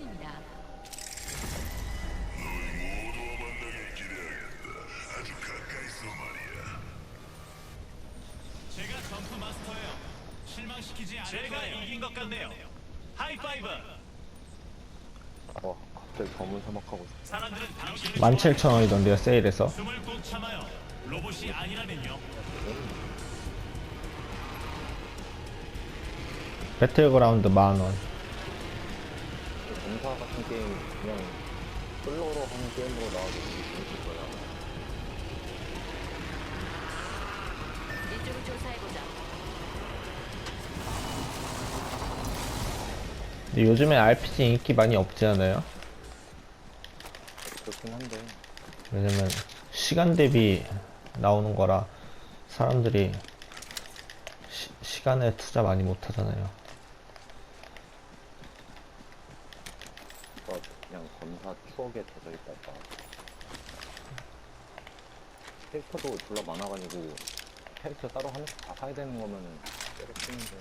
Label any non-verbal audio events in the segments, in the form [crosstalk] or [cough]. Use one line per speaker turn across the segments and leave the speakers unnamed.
1번입니다.
너희 모두 만나길 기대하겠다.
아주 가까이서 말이야.
제가 점프 마스터예요. 실망시키지 않을 제가 거예요. 이긴 것 같네요. 하이파이브.
어, 갑자기 검은 사막하고
17,000원이던데요 세일에서
숨을 꼭 참아요. 로봇이 아니라면요.
배틀그라운드 만원
검사 같은 게임 그냥 솔로로 하는 게임으로 나와도 되게 재밌을 거야
이쪽을 조사해보자.
근데 요즘에 RPG 인기 많이 없지 않아요?
그렇긴 한데
왜냐면 시간 대비 나오는 거라 사람들이 시, 시간에 투자 많이 못 하잖아요
저 그냥 검사 추억에 젖어 있다가 캐릭터도 졸라 많아가지고 캐릭터 따로 하나씩 다 사야 되는 거면은 때려치는데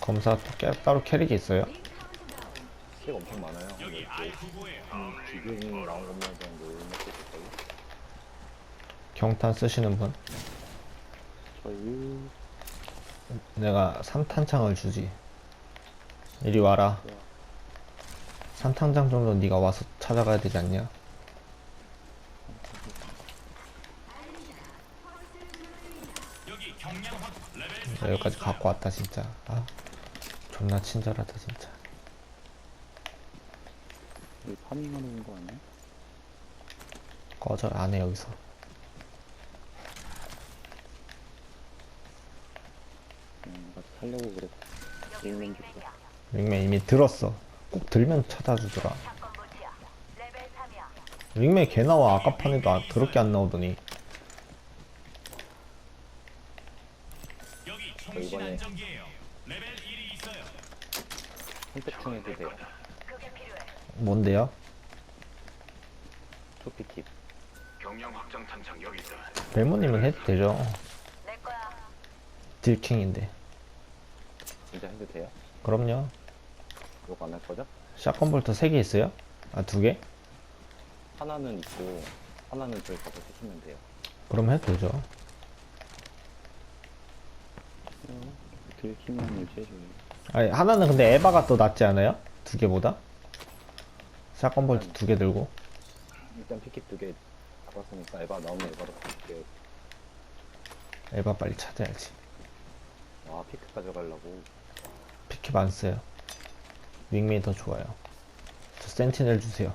검사 또 깨- 따로 캐릭이 있어요?
책 엄청 많아요
I99예요.
음, 지금 나온 것만 정도 몇개 있어요
경탄 쓰시는 분?
저희
내가 산탄창을 주지 이리 와라 산탄장 정도 네가 와서 찾아가야 되지 않냐? 나 여기까지 갖고 왔다 진짜. 아 존나 친절하다 진짜.
여기 파밍하는 거 아니야?
꺼져 안해 여기서.
음, 나 살려고 그랬어 게임맨 줄거
윙맨 이미 들었어 꼭 들면 찾아주더라 윙맨 개 나와 아까 판에도 아, 더럽게 안 나오더니
이번에-
안정기예요. 레벨 1이 있어요.
선택충 해도 돼요
뭔데요?
투피팁
경량 확장 탄창 여기 있다.
벨모님은 해도 되죠 딜킹인데
진짜 해도 돼요?
그럼요
욕안할 거죠?
샷건 볼트 3개 있어요? 아 2개?
하나는 있고 하나는 저희 가서 쓰시면 돼요
그럼 해도 되죠
유지해줘요
아니 하나는 근데 에바가 더 낫지 않아요? 두 개보다? 샷건 볼트 두 개 들고
일단 피켓 두 개 잡았으니까 에바 나오면 에바로 갈게요
에바 빨리 찾아야지
아 피크 가져가려고
피켓 안 써요 윙맨이 더 좋아요. 저 센티넬 주세요.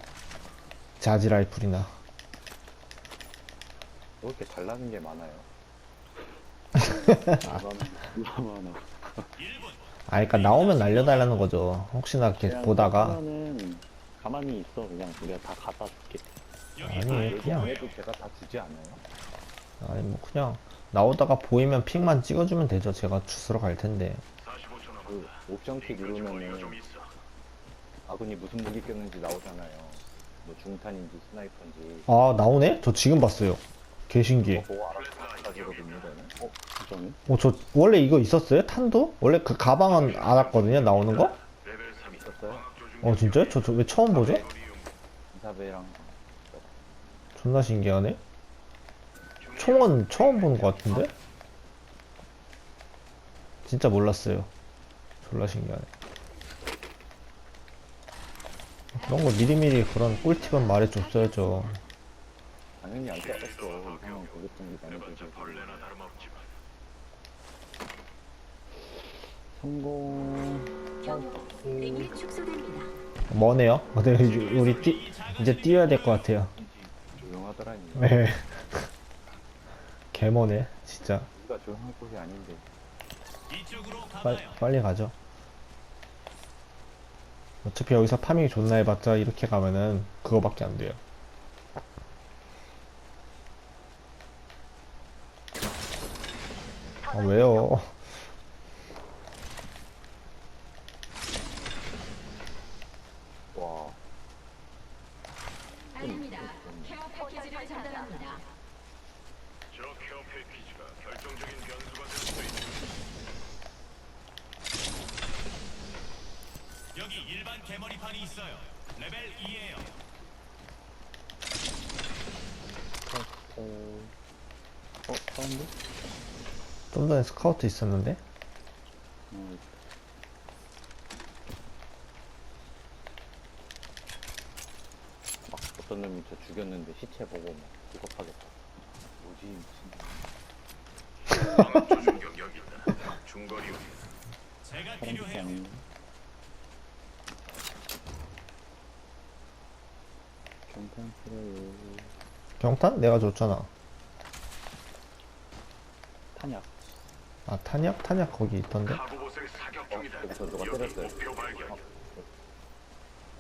자지 라이플이나.
왜 이렇게 달라는 게 많아요. 누가 많아
아 그니까 나오면 날려달라는 거죠. 혹시나 이렇게 보다가.
하나는 가만히 있어. 그냥 우리가 다 갖다 줄게.
아니 그냥.
얘도 제가 다 주지 않아요?
아니 뭐 그냥 나오다가 보이면 픽만 찍어주면 되죠. 제가 주스러 갈 텐데.
그 옵션 키 누르면은 아군이 무슨 무기 꼈는지 나오잖아요 뭐 중탄인지 스나이퍼인지
아 나오네? 저 지금 봤어요
보고 알아서 저는 어? 진짜네?
어저 원래 이거 있었어요? 탄도? 원래 그 가방은 안 왔거든요 나오는 거?
있었어요?
어 진짜요? 저왜 처음 보죠? 존나 신기하네 총은 처음 본것 같은데? 진짜 몰랐어요 졸라 신기하네 그런 거 미리미리 그런 꿀팁은 말해줬어야죠.
당연히 안 이상한 고객증이 많이 들고. 성공.
링이 축소됩니다.
뭐네요? 근데 우리 뛰, 이제 뛰어야 될 것 같아요.
조용하더라니
네. [laughs] 개머네 진짜.
우리가 조용할 곳이 아닌데.
이쪽으로
빨,
가봐요.
빨리 가죠 어차피 여기서 파밍 존나 해봤자 이렇게 가면은 그거밖에 안 돼요. 아 왜요
개머리판이 있어요. 레벨 2예요.
어, 어, 사운드?
좀 전에 스카우트 있었는데?
어, 막 어떤 놈이 저 죽였는데 시체 보고 막 기겁하겠다. 뭐지
경력이다. [laughs] 중거리
제가 필요해요.
경탄 필요해요.
경탄? 내가 줬잖아.
탄약.
아, 탄약? 탄약 거기 있던데?
사격
어,
중이다.
여기서 누가
여기
때렸어요.
목표 발견.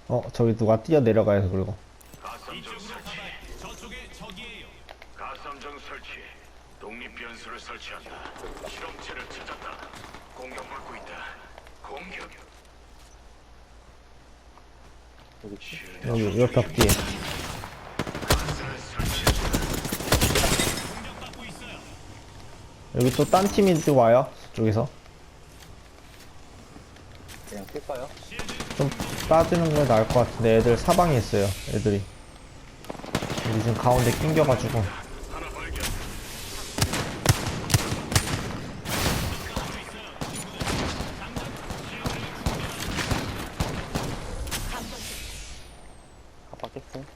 어, 저기 누가 뛰어 내려가 해서 그러고.
가삼정
이쪽으로
설치.
가봐요. 저쪽에 적이에요.
가삼정 설치. 독립 변수를 설치한다. 실험체를 찾았다. 공격받고 있다. 공격.
여기
벽 뒤에. 여기 또 딴 팀이 또 와요. 저쪽에서.
그냥 뛸까요?
좀 빠지는 게 나을 것 같은데 애들 사방에 있어요. 애들이. 우리 지금 가운데 낑겨가지고.
하나 발견.
압박했어?
어디?
여기 저기.
목표 발견.
폭탄 나오네 그리고
장전 중. 적을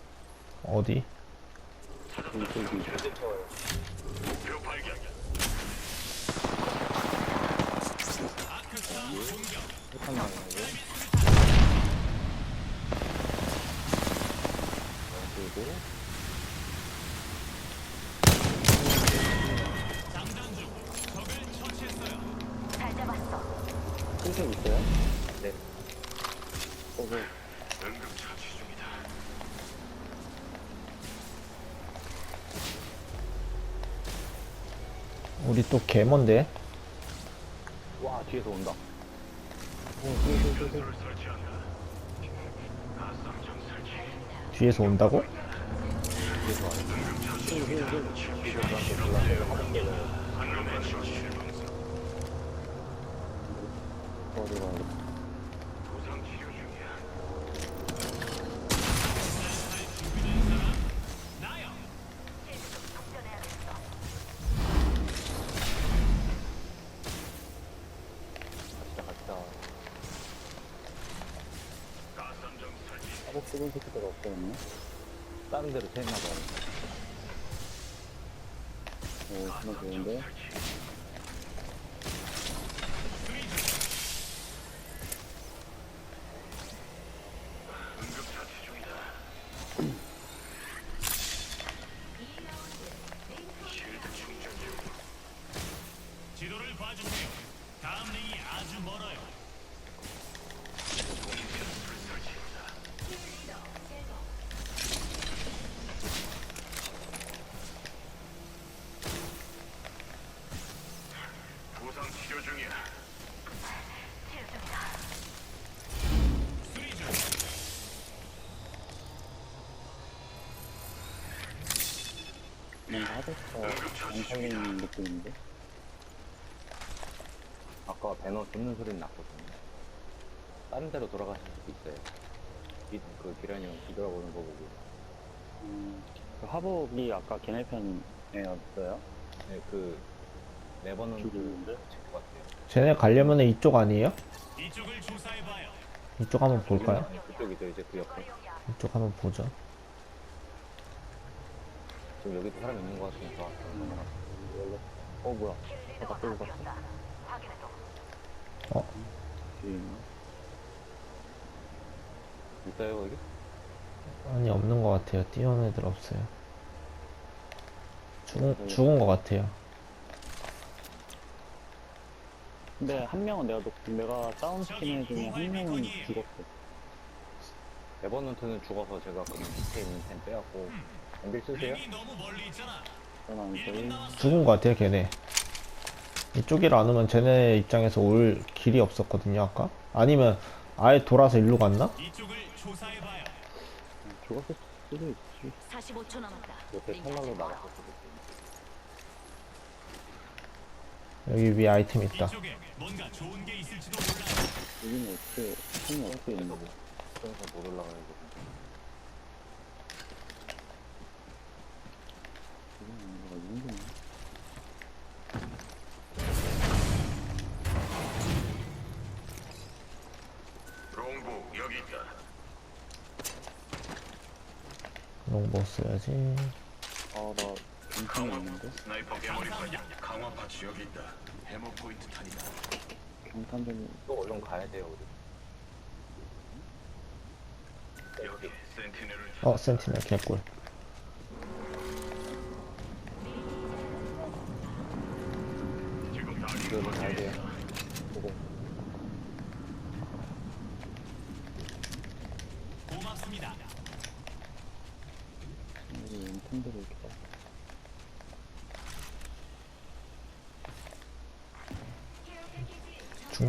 처치했 어요.
잘 잡았어.
있어요? 네. 오고
응급 처치 중이다.
우리 또 개먼데?
와 뒤에서 온다.
뒤에서 온다고?
어디가
부상 치료 중이야.
나요.
갑시다 갑시다.
가삼정
따로 찍은 새끼들 없거든요. 다른 데로 튀었나 봐요. 오, 정말 좋은데? 안
중이다.
살리는 느낌인데? 아까 배너 듣는 소리는 났거든요. 다른 데로 돌아가실 수도 있어요. 기, 그 기란이 형 뒤돌아보는 거 보고.
음, 그 하복이 아까 걔네 편에 없어요?
네, 그,
죽이는데?
것 같아요.
쟤네 가려면 이쪽 아니에요?
이쪽을 조사해봐요.
이쪽 한번 볼까요?
그쪽이죠, 이제 그 옆에.
이쪽 한번 보죠.
지금 여기도 사람 있는 것 같으니까. 어, 뭐야. 아, 나 끌고 갔어.
뒤에 있네.
있어요, 여기?
아니 없는 것 같아요. 뛰어온 애들 없어요. 죽은 죽은 것 같아요.
근데 한 명은 내가, 놓- 내가 다운 시킨 애 중에 한 명은 죽었어.
네버넌트는 죽어서 제가 그 밑에 있는 펜 빼갖고. 엔빌 쓰세요?
너무 멀리 있잖아.
그러면
1분
저희
남았어.
죽은 것 같아요, 걔네. 이쪽이라 안 오면 쟤네 입장에서 올 길이 없었거든요, 아까? 아니면 아예 돌아서 일로 갔나?
이쪽을 조사해봐요.
죽었을 수도 있지.
45초 남았다.
옆에
잡아.
나갔었어요.
여기 위에 아이템 있다.
이쪽에 뭔가 좋은 게 있을지도 몰라.
여기는 어떻게, 총이 어떻게 있는 거
그래서 못 올라가요 지금.
지금 뭔가 힘드네.
여기 있다.
롱보 써야지.
아, 나 괜찮이 있는데?
스나이퍼 개머리 파냐. 강화 파츠 여기 있다. 해머 포인트 탄이다.
경탄 좀,
또 얼른 가야 돼요 우리.
여기 센티넬을
어, 센티넬 개꿀.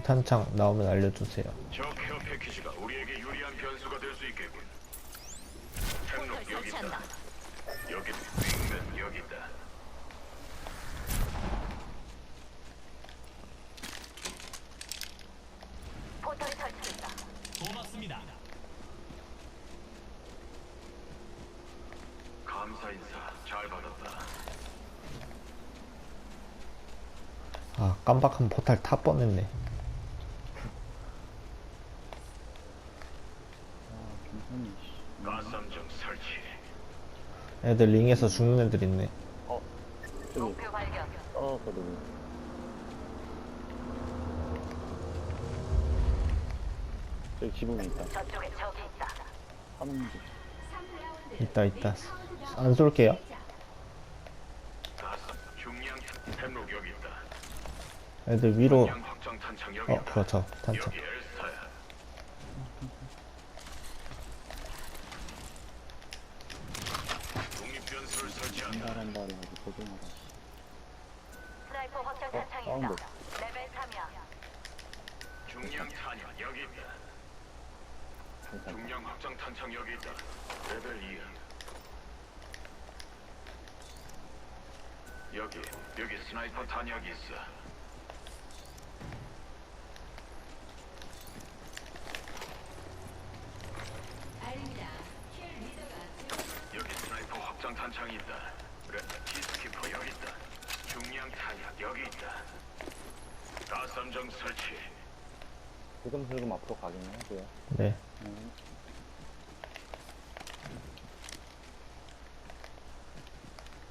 중탄창 나오면 알려주세요.
저 케어 패키지가 우리에게 유리한 변수가 될 수 있겠군.
포털
햄록 여기 있다.
설치한다.
여기 윙맨 여기 있다.
포털 설치한다.
고맙습니다.
감사 인사 잘 받았다.
아, 깜박한 포탈 타 뻔했네.
아, 경탄이, 씨.
가삼정 설치.
애들 링에서 죽는 애들 있네.
저기,
목표 발견.
떨어졌거든. 저기 지붕에 있다.
저쪽에 적이 있다.
게.
있다, 있다. 안 쏠게요.
가삼 중량 햄록 여기 있다.
애들 위로,
중량 확장 탄창 여기
어. 그렇죠. 탄창.
여기스타야. 독립 변수를 설치한다.
한달 한달 하고 고생하다.
스나이퍼 확장
어,
탄창이
사운드.
있다. 레벨 3이야.
중량 탄약 여기 있다.
괜찮다.
중량 확장 탄창 여기 있다. 레벨 2야. 여기 여기 스나이퍼 탄약이 있어. 여기 스나이퍼 확장 탄창이 있다. 그래, 키스키퍼 여기 있다. 중량 탄약 여기 있다. 가삼정 설치.
슬금슬금 앞으로 가긴 돼요.
네.
어,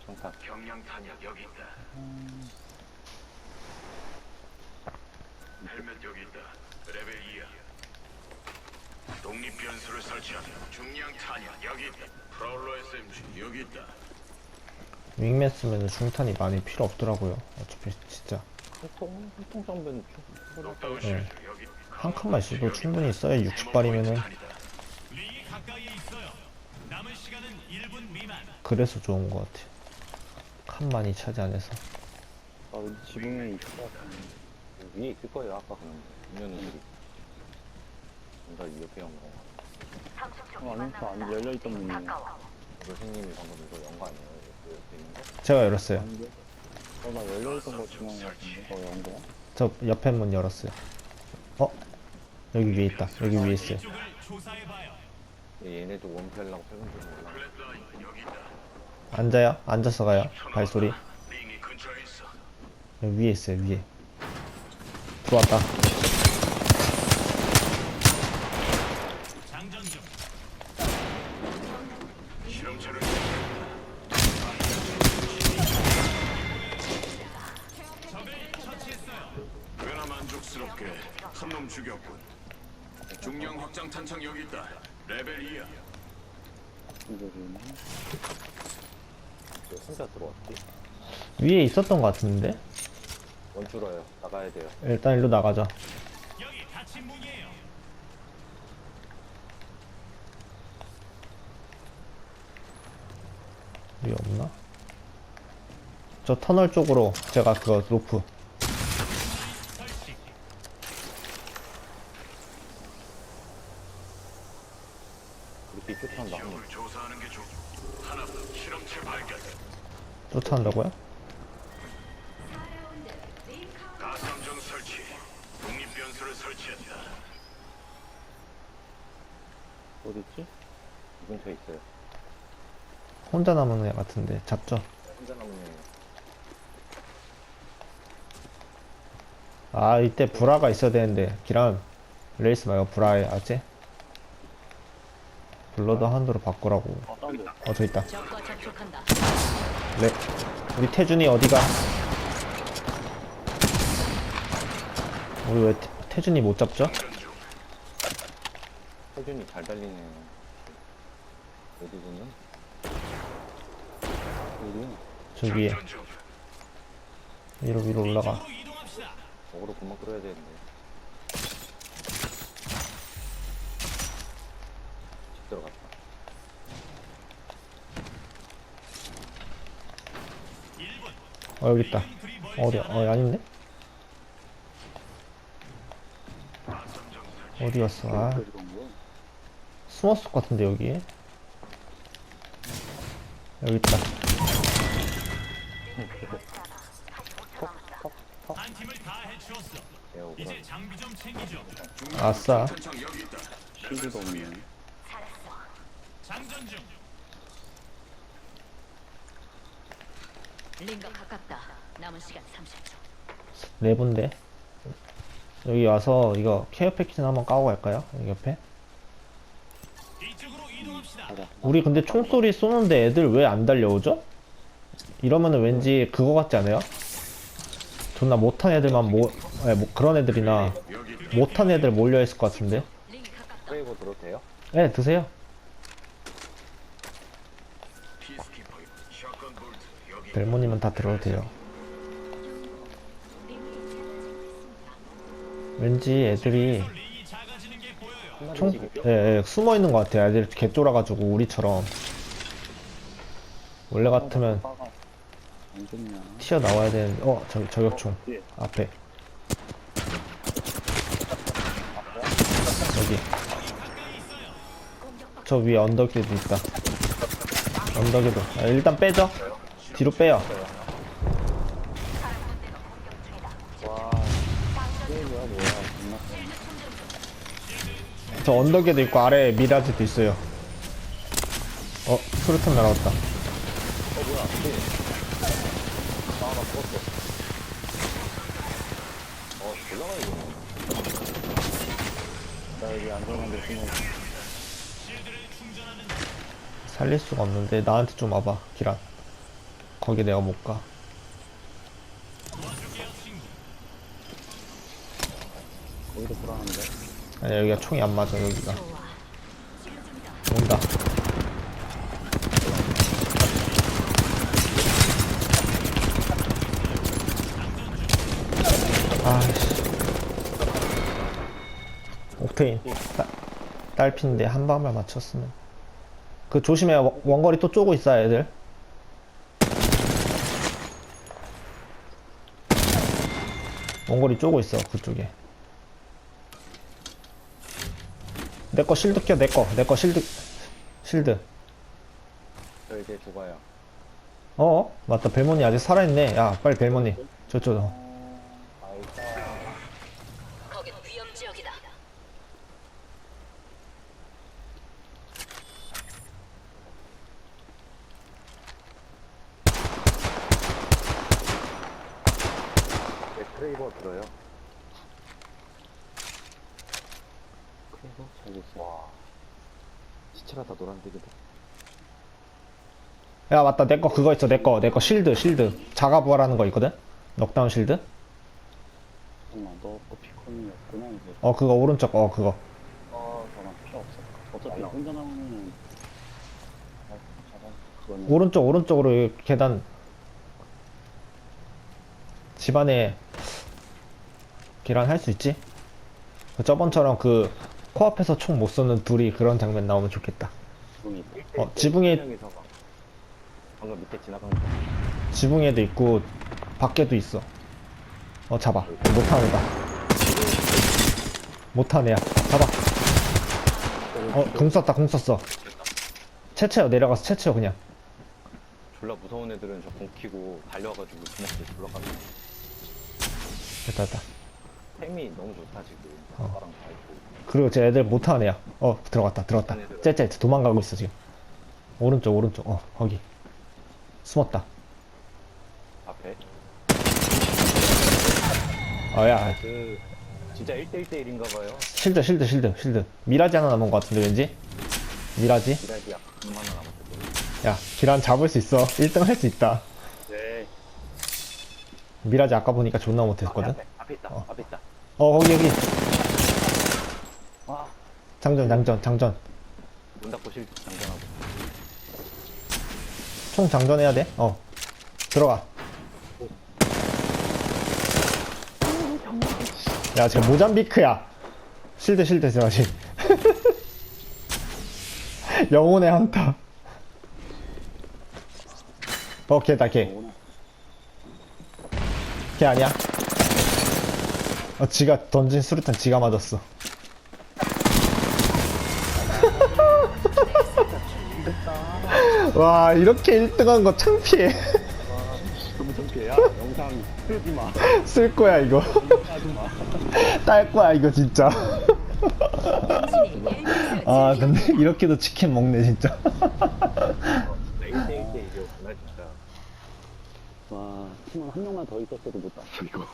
정탄.
경량 탄약 여기 있다. 헬멧 여기 있다. 레벨 2야. 독립 변수를 설치하며 중량 탄약 여기 있다. 프라울러 SMG 여기 있다.
윙맨 쓰면 중탄이 많이 필요 없더라고요. 어차피 진짜.
한통, 한통 정도는 충분할
네.
여기.
한 칸만 씹어 충분히 써야 60발이면은
링이 가까이에 있어요. 남은 시간은 1분 미만.
그래서 좋은 것 같아. 칸만이 차지 안 해서.
아, 여기 지붕에 있을 것 같은데.
위에 있을 거예요, 아까 그냥. 분명히. 뭔가 옆에 연 거.
30초
어, 안에서 안. 열려있던 문이.
가까워.
선생님이 방금 이거 연거 아니에요? 이거 옆에 있는 거?
제가 열었어요.
어, 나 열려있던 거 중앙에 같은데? 어, 연 거야?
저 옆에 문 열었어요. 어? 여기 위에 있다. 여기 위에 있어요.
얘- 얘네도 올라.
플랫라인 여기 있다.
앉아요. 앉아서 가요. 발소리. 여기 위에 있어요. 위에. 들어왔다. 위에 있었던 것 같은데?
원줄어요. 나가야 돼요.
일단 일로 나가자.
여기 닫힌 문이에요.
위에 없나? 저 터널 쪽으로 제가 그거 로프.
설치.
우리 뒤쫓아온다.
지역을 조사하는 게 좋. 하나 실험체 발견.
쫓아온다고요? 혼자 남은 애 같은데 잡죠
혼자 남은 애.
아 이때 브라가 있어야 되는데 기란 레이스 말고 브라에 아재 블러드 한도로 바꾸라고
아, 사운드.
어저 있다
적과 접촉한다.
네 우리 태준이 어디가 우리 왜 태, 태준이 못 잡죠?
태준이 잘 달리네요. 어디군요?
어디야?
저 위에. 위로 위로 올라가.
어그로 그만 끌어야 되는데. 집 들어갔다.
1분.
어 여기 있다
그리 멀지
어디
않아요.
어 아닌데 어디 갔어 아? 숨었을 것 같은데 여기 여기 있다
이제 장비 좀 챙기죠.
아싸
탄창 여기 있다.
실드도 없네.
장전 중.
링거 가깝다. 남은 시간 30초.
네 분데 여기 와서 이거 케어 패키지 한번 까고 갈까요? 여기 옆에
이쪽으로 이동합시다.
우리 근데 총소리 쏘는데 애들 왜 안 달려오죠? 이러면은 왠지 그거 같지 않아요? 존나 못한 애들만 모, 아니, 뭐 그런 애들이나 못한 애들 몰려 있을 것 같은데.
프레이버 들어도 돼요?
네 드세요. 벨모님은 다 들어도 돼요 왠지 애들이. 총, 예, 예, 숨어 있는 것 같아요. 애들 개쫄아가지고 우리처럼 원래 같으면.
안 좋냐.
튀어 나와야 되는데, 어, 저 저격총
뒤에.
앞에 여기 저 위에 언덕에도 있다. 언덕에도 아, 일단 빼죠. 뒤로 빼요.
와. 게임이야, 뭐야. 존나.
저 언덕에도 있고 아래에 미라지도 있어요. 어, 수류탄 날아왔다.
숨어.
살릴 수가 없는데 나한테 좀 와봐, 기란. 거기 내가 못 가.
거기도 불안한데.
아니 여기가 총이 안 맞아 여기가 온다 아씨 옥테인 딸- 딸핀데 한 방만 맞췄으면 그 조심해 원- 원거리 또 쪼고 있어 애들 원거리 쪼고 있어 그쪽에 내 거 실드 껴, 내 거. 내거 실드. 실드.
저 이제 죽어요.
어? 맞다. 벨모니 아직 살아있네. 야, 빨리 벨모니. 저쪽. 어.
거긴 위험 지역이다.
네, 프레이버 들어요.
그래서 잘 있어.
와. 시체가 다 노란색이다.
야, 맞다. 내 거 그거 있어. 내 거. 내 거 실드, 실드. 자가 부활하는 거 있거든? 넉다운 실드?
잠깐만, 이제.
어, 그거 오른쪽. 어, 그거.
아, 저랑 필요 없어. 어차피 남으면. 아.
오른쪽, 오른쪽으로 여기 계단. 집안에 계란 할 수 있지? 그 저번처럼 그 코앞에서 총 못 쏘는 둘이 그런 장면 나오면 좋겠다.
지붕이.
어, 지붕에,
막 방금 밑에 지나간 거.
지붕에도 있고, 밖에도 있어. 어, 잡아. 못하는 애다. 못하는 애야. 잡아. 어, 공 썼다, 공 썼어. 채채어, 내려가서 채채어, 그냥.
졸라 무서운 애들은 저공 키고 달려와가지고 주먹질 졸라 가는
됐다, 됐다.
템이 너무 좋다 지금.
어.
아빠랑 다 있고.
그리고 제 애들 애야. 어, 들어갔다, 들어갔다. 쟤쟤 도망가고 있어, 지금. 오른쪽, 오른쪽. 어, 거기. 숨었다.
앞에.
어, 야,
그 진짜 1대1대1인가 봐요.
실드, 실드, 실드, 실드. 미라지 하나 남은 것 같은데, 왠지? 미라지?
기라기 약 6만 원 남았거든.
야, 기란 잡을 수 있어. 1등 할 수 있다.
네.
미라지 아까 보니까 존나 못했거든.
앞에, 앞에 있다.
어.
앞에 있다.
어, 거기, 여기.
와.
장전, 장전, 장전.
문 닫고 실 장전하고.
총 장전해야 돼? 어. 들어가. 야, 쟤 모잠비크야. 실드, 실드, 저지. [laughs] 영혼의 한타. 어, 걔다, 걔. 걔 아니야? 어, 지가 던진 수류탄 지가 맞았어. 와, 이렇게 1등한 거 창피해.
너무 창피해. 야, 영상 쓰지 마.
쓸 거야, 이거.
하지 마.
딸 거야, 이거 진짜. 아, 근데 이렇게도 치킨 먹네, 진짜.
1대 1대 1이었구나 진짜.
와, 팀원 한 명만 더 있었어도 못 땄어, 이거.